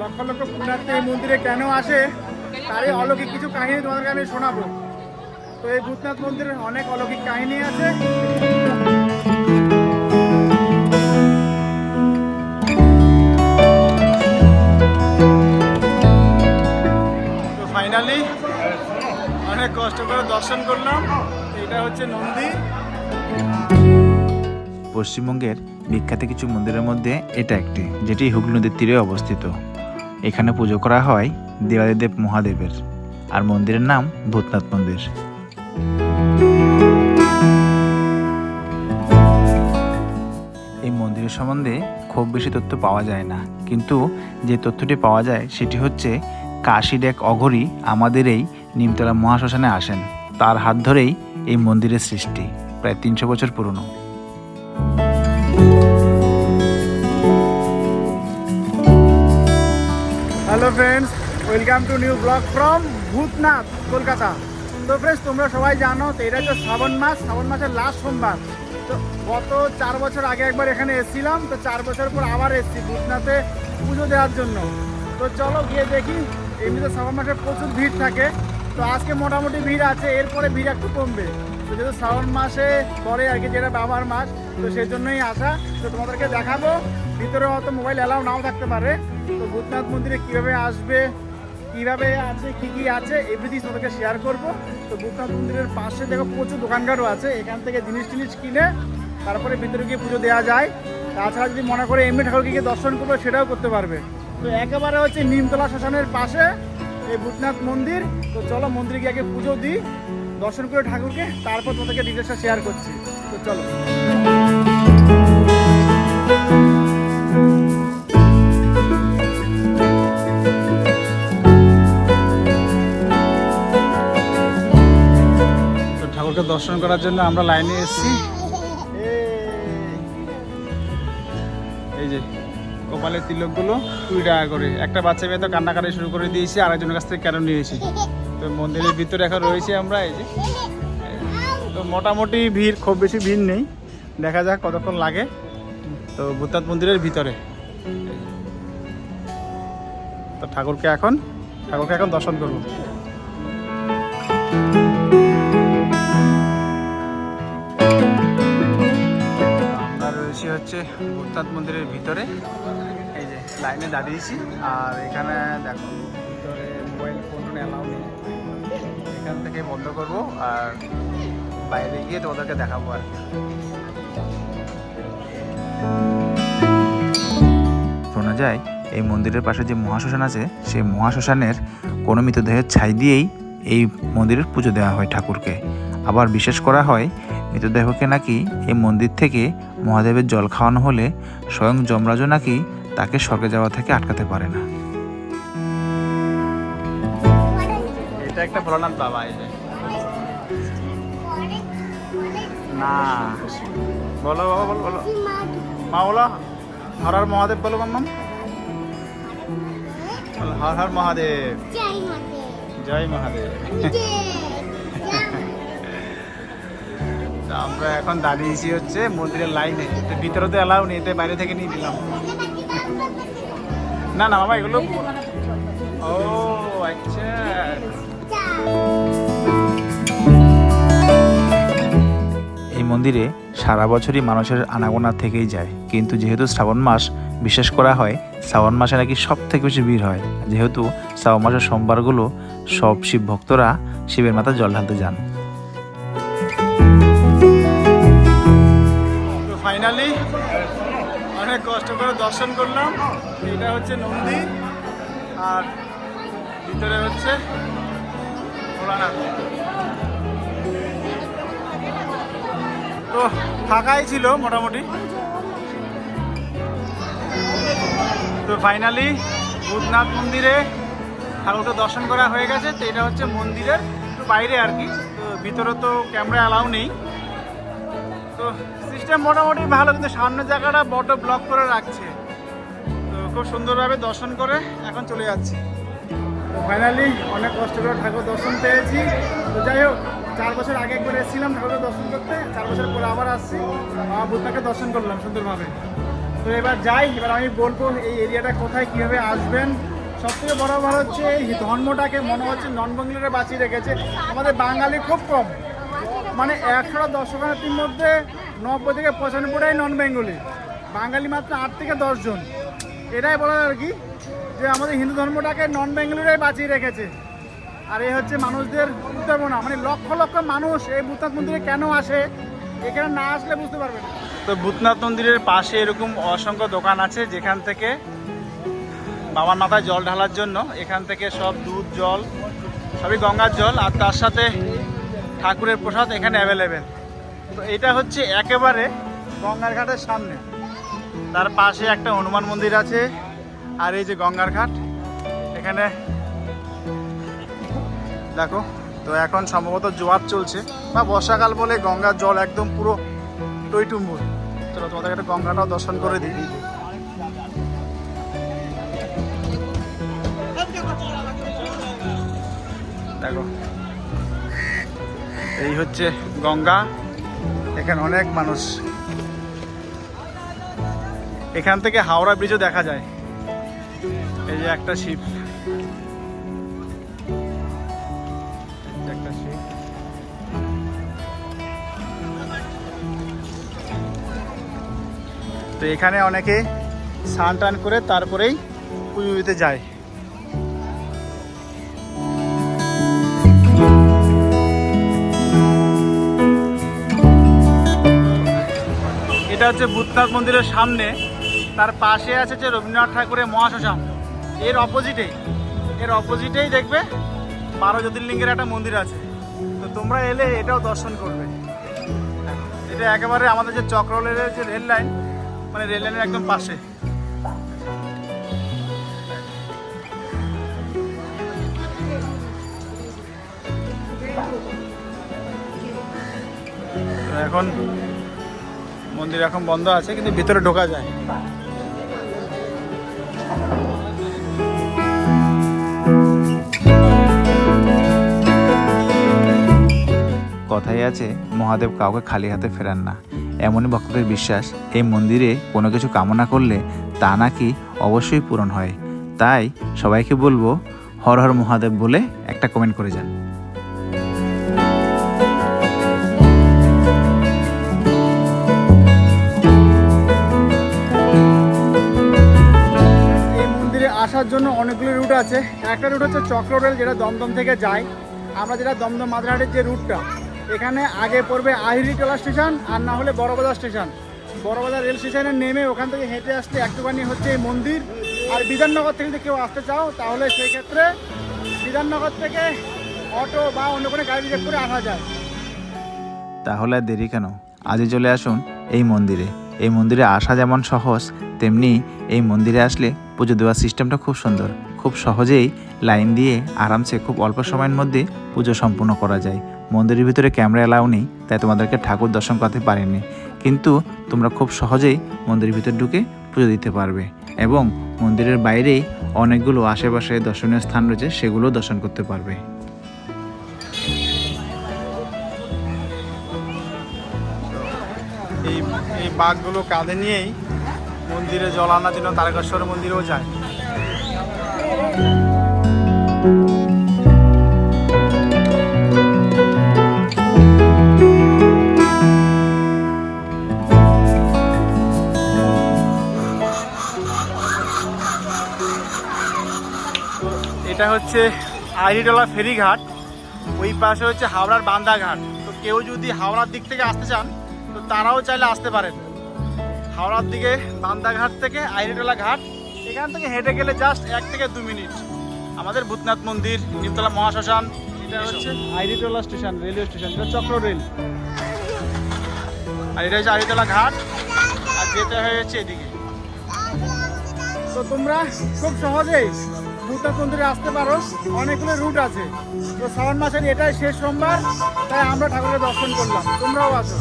লক্ষ লক্ষ পুণ্যার্থী এই মন্দিরে কেন আসে? তারই অলৌকিক কিছু কাহিনী তোমাদেরকে আমি শোনাবো। তো এই ভূতনাথ মন্দিরের অনেক অলৌকিক কাহিনী আছে। ফাইনালি অনেক কষ্ট করে দর্শন করলাম। এটা হচ্ছে নন্দী। পশ্চিমবঙ্গের বিখ্যাত কিছু মন্দিরের মধ্যে এটা একটি, যেটি হুগলি নদীর তীরে অবস্থিত। এখানে পুজো করা হয় দেবাদিদেব মহাদেবের, আর মন্দিরের নাম ভূতনাথ মন্দির। এই মন্দিরের সম্বন্ধে খুব বেশি তথ্য পাওয়া যায় না, কিন্তু যে তথ্যটি পাওয়া যায় সেটি হচ্ছে কাশির এক অঘরী আমাদের এই নিমতলা মহাশ্মশানে আসেন। তার হাত ধরেই এই মন্দিরের সৃষ্টি, প্রায় তিনশো বছর পুরনো। Hello friends welcome to new blog from Bhootnath Kolkata তো ফ্রেন্ডস তোমরা সবাই জানো তো এটা হচ্ছে শ্রাবণ মাস, শ্রাবণ মাসের লাস্ট সোমবার। তো গত চার বছর আগে একবার এখানে এসেছিলাম, তো চার বছর পর আবার এসেছি ভূতনাথে পুজো দেওয়ার জন্য। তো চলো গিয়ে দেখি এমনিতে শ্রাবণ মাসে প্রচুর ভিড় থাকে। তো আজকে মোটামুটি ভিড় আছে, এরপরে ভিড় একটু কমবে। তো যেহেতু শ্রাবণ মাসে পরে আর কি, যেটা বাবার মাস, তো সেই জন্যই আসা। তো তোমাদেরকে দেখাবো, ভিতরে হয়তো মোবাইল অ্যালাউ নাও থাকতে পারে। তো ভূতনাথ মন্দিরে কীভাবে আসবে, কীভাবে আছে, কী কী আছে এভরিথিং তোমাদেরকে শেয়ার করব। তো ভূতনাথ মন্দিরের পাশে দেখো প্রচুর দোকানঘাটও আছে। এখান থেকে জিনিস টিনিস কিনে তারপরে ভিতরে গিয়ে পুজো দেওয়া যায়। তাছাড়া যদি মনে করে এমনি ঠাকুরকে দর্শন করবে, সেটাও করতে পারবে। তো একেবারে হচ্ছে নিমতলা শ্মশানের পাশে এই ভূতনাথ মন্দির। তো চলো মন্দিরে গিয়ে আগে পুজো দিই, দর্শন করে ঠাকুরকে, তারপর তোমাদেরকে ডিটেলসটা শেয়ার করছি। তো চলো। ঠাকুরকে দর্শন করার জন্য আমরা লাইনে এসেছি। এই যে। কপালের তিলকগুলো কুড়ি টাকা করে। একটা বাচ্চা মেয়ে তো কান্নাকাটি শুরু করে দিয়েছি, আরেকজনের কাছ থেকে কেন নিয়েছি। তো মন্দিরের ভিতরে এখন রয়েছি আমরা, এই যে। তো মোটামুটি ভিড়, খুব বেশি ভিড় নেই। দেখা যাক কতক্ষণ লাগে। তো ভূতনাথ মন্দিরের ভিতরে। তো ঠাকুরকে এখন ঠাকুরকে এখন দর্শন করব। হচ্ছে ভূতনাথ মন্দিরের ভিতরে। এই যে লাইনে দাঁড়িয়েছি। আর এখানে দেখো, ভিতরে মোবাইল ফোন অ্যালাউ নেই এখান থেকে বন্ধ করব আর বাইরে গিয়ে তোমাদেরকে দেখাবো আর শোনা যায়, এই মন্দিরের পাশে যে মহাশ্মশান আছে, সেই মহাশ্মশানের কোনো মৃতদেহের ছাই দিয়েই এই মন্দিরের পুজো দেওয়া হয় ঠাকুরকে। আবার বিশেষ করা হয় মৃতদেহকে নাকি এই মন্দির থেকে মহাদেবের জল খাওয়ানো হলে স্বয়ং যমরাজও নাকি তাকে স্বর্গে যাওয়া থেকে আটকাতে পারে না। এটা একটা ভোলানাথ বাবা এই যে। না। বলো বাবা বলো বলো। মা বলো। হর হর মহাদেব বলো মাম্মাম হর হর মহাদেব। জয় মহাদেব। আমরা এখন দাঁড়িয়েছি হচ্ছে মন্দিরের লাইনে তো ভিতরে তো এলাও নেই, তাই বাইরে থেকে নিয়ে দিলাম না না বাবা এগুলো ও আচ্ছা। এই মন্দিরে সারা বছরই মানুষের আনাগোনা থেকেই যায়। কিন্তু যেহেতু শ্রাবণ মাস, বিশেষ করা হয়, শ্রাবণ মাসে নাকি সব থেকে বেশি ভিড় হয়। যেহেতু শ্রাবণ মাসের সোমবারগুলো সব শিব ভক্তরা শিবের মাথায় জল ঢালতে যান। ফাইনালি অনেক কষ্ট করে দর্শন করলাম। এটা হচ্ছে নন্দী। আর ভিতরে হচ্ছে তো ফাঁকাই ছিল মোটামুটি। তো ফাইনালি ভূতনাথ মন্দিরে ঠাকুরকে দর্শন করা হয়ে গেছে। তো এটা হচ্ছে মন্দিরের বাইরে আর কি। তো ভিতরে তো ক্যামেরা অ্যালাউ নেই। তো সিস্টেম মোটামুটি ভালো, কিন্তু সামনের জায়গাটা বড় ব্লক করে রাখছে। তো খুব সুন্দরভাবে দর্শন করে এখন চলে যাচ্ছি। ফাইনালি অনেক কষ্ট করে ঠাকুর দর্শন পেয়েছি। তো যাই হোক, চার বছর আগে একবার এসেছিলাম ঠাকুরের দর্শন করতে। চার বছর পরে আবার আসছি। বাবা বুদ্ধকে দর্শন করলাম সুন্দরভাবে। তো এবার যাই, এবার আমি বলব এই এরিয়াটা কোথায়, কীভাবে আসবেন। সব থেকে বড় ব্যাপার হচ্ছে, এই ধর্মটাকে মনে হচ্ছে নন বাংলারা বাঁচিয়ে রেখেছে। আমাদের বাঙালি খুব কম। মানে একশোটা দর্শকার্থীর মধ্যে নব্বই থেকে পঁচানব্বইটাই নন বেঙ্গলি বাঙালি মাত্র আট থেকে দশজন। এটাই বলার আর কি? যে আমাদের হিন্দু ধর্মটাকে নন বেঙ্গলিরাই বাঁচিয়ে রেখেছে। আর এই হচ্ছে মানুষদের উদ্ভাবনা মানে লক্ষ লক্ষ মানুষ এই ভূতনাথ মন্দিরে কেন আসে? এখানে না আসলে বুঝতে পারবে না। তো ভূতনাথ মন্দিরের পাশে এরকম অসংখ্য দোকান আছে, যেখান থেকে বাবার মাথায় জল ঢালার জন্য এখান থেকে সব দুধ, জল, সবই গঙ্গার জল, আর তার সাথে ঠাকুরের প্রসাদ এখানে অ্যাভেলেবেল তো এটা হচ্ছে একেবারে গঙ্গার ঘাটের সামনে। তার পাশে একটা হনুমান মন্দির আছে, আর এই যে গঙ্গার ঘাট, এখানে দেখো, তো এখন সম্ভবত জোয়ার চলছে, বা বর্ষাকাল বলে গঙ্গার জল একদম পুরো টইটুম্বুর। চলো তোমাদের একটা গঙ্গাটাও দর্শন করে দিই। দেখো, এই হচ্ছে গঙ্গা। এখানে অনেক মানুষ। এখান থেকে হাওড়া ব্রিজও দেখা যায়। এই যে একটা শিপ তো এখানে অনেকে স্নান টান করে তারপরেই পুজো দিতে যায়। এটা হচ্ছে ভূতনাথ মন্দিরের সামনে। তার পাশে আছে যে রবীন্দ্রনাথ ঠাকুরের মহাশ্মশান। এর অপোজিটেই এর অপোজিটেই দেখবে বারো জ্যোতির্লিঙ্গের একটা মন্দির আছে। তো তোমরা এলে এটাও দর্শন করবে। এটা একেবারে আমাদের যে চক্র রেলের যে রেল লাইন মানে রেল লাইনের একদম পাশে। এখন মন্দির এখন বন্ধ আছে, কিন্তু ভিতরে ঢোকা যায়। কথাই আছে, মহাদেব কাউকে খালি হাতে ফেরান না। এমনই ভক্তদের বিশ্বাস, এই মন্দিরে কোনো কিছু কামনা করলে তা নাকি অবশ্যই পূরণ হয়। তাই সবাইকে বলব, হর হর মহাদেব বলে একটা কমেন্ট করে যান। জন্য অনেকগুলো রুট আছে। একটা রুট হচ্ছে চক্র রেল যেটা দমদম থেকে যায়। আমরা যেটা দমদম মাদ্রাহাটের যে রুটটা এখানে আগে পড়বে আহিরিটোলা স্টেশন আর না হলে বড়বাজার স্টেশন। বড়বাজার রেল স্টেশনে নেমে ওখান থেকে হেঁটে আসতে একটুখানি হচ্ছে এই মন্দির। আর বিধাননগর থেকে যদি কেউ আসতে চাও, তাহলে সেই ক্ষেত্রে বিধাননগর থেকে অটো বা অন্য কোনো গাড়ি রিজার্ভ করে আসা যায়। তাহলে দেরি কেন? আজই চলে আসুন এই মন্দিরে। এই মন্দিরে আসা যেমন সহজ, তেমনি এই মন্দিরে আসলে পুজো দেওয়ার সিস্টেমটা খুব সুন্দর। খুব সহজেই লাইন দিয়ে আরামসে খুব অল্প সময়ের মধ্যে পুজো সম্পূর্ণ করা যায়। মন্দিরের ভিতরে ক্যামেরা এলাও নেই, তাই তোমাদেরকে ঠাকুর দর্শন করতে পারেনি। কিন্তু তোমরা খুব সহজেই মন্দিরের ভিতর ঢুকে পুজো দিতে পারবে এবং মন্দিরের বাইরেই অনেকগুলো আশেপাশে দর্শনীয় স্থান রয়েছে সেগুলো দর্শন করতে পারবে। বাঘগুলো কাঁধে নিয়েই মন্দিরে জল আনার জন্য তারকেশ্বর মন্দিরেও যায়। এটা হচ্ছে আইরিটলা ফেরিঘাট, ওই পাশে হচ্ছে হাওড়ার বান্দাঘাট তো কেউ যদি হাওড়ার দিক থেকে আসতে চান, তো তারাও চাইলে আসতে পারেন। হাওড়ার দিকে বান্দাঘাট থেকে আইরিটোলা ঘাট। এখান থেকে হেঁটে গেলে জাস্ট এক থেকে দু মিনিট। আমাদের ভূতনাথ মন্দির, নিমতলা মহাশ্মশান, এটা হচ্ছে আইরিটোলা স্টেশন, রেলওয়ে স্টেশন, এটা চক্র রেল। আর এটা হচ্ছে আইরিটোলা ঘাট, আর যেতে হচ্ছে এদিকে। তো তোমরা খুব সহজেই ভূতনাথ মন্দিরে আসতে পারো, অনেকগুলো রুট আছে। তো শ্রাবণ মাসের এটাই শেষ সোমবার, তাই আমরা ঠাকুরের দর্শন করলাম। তোমরাও আসো।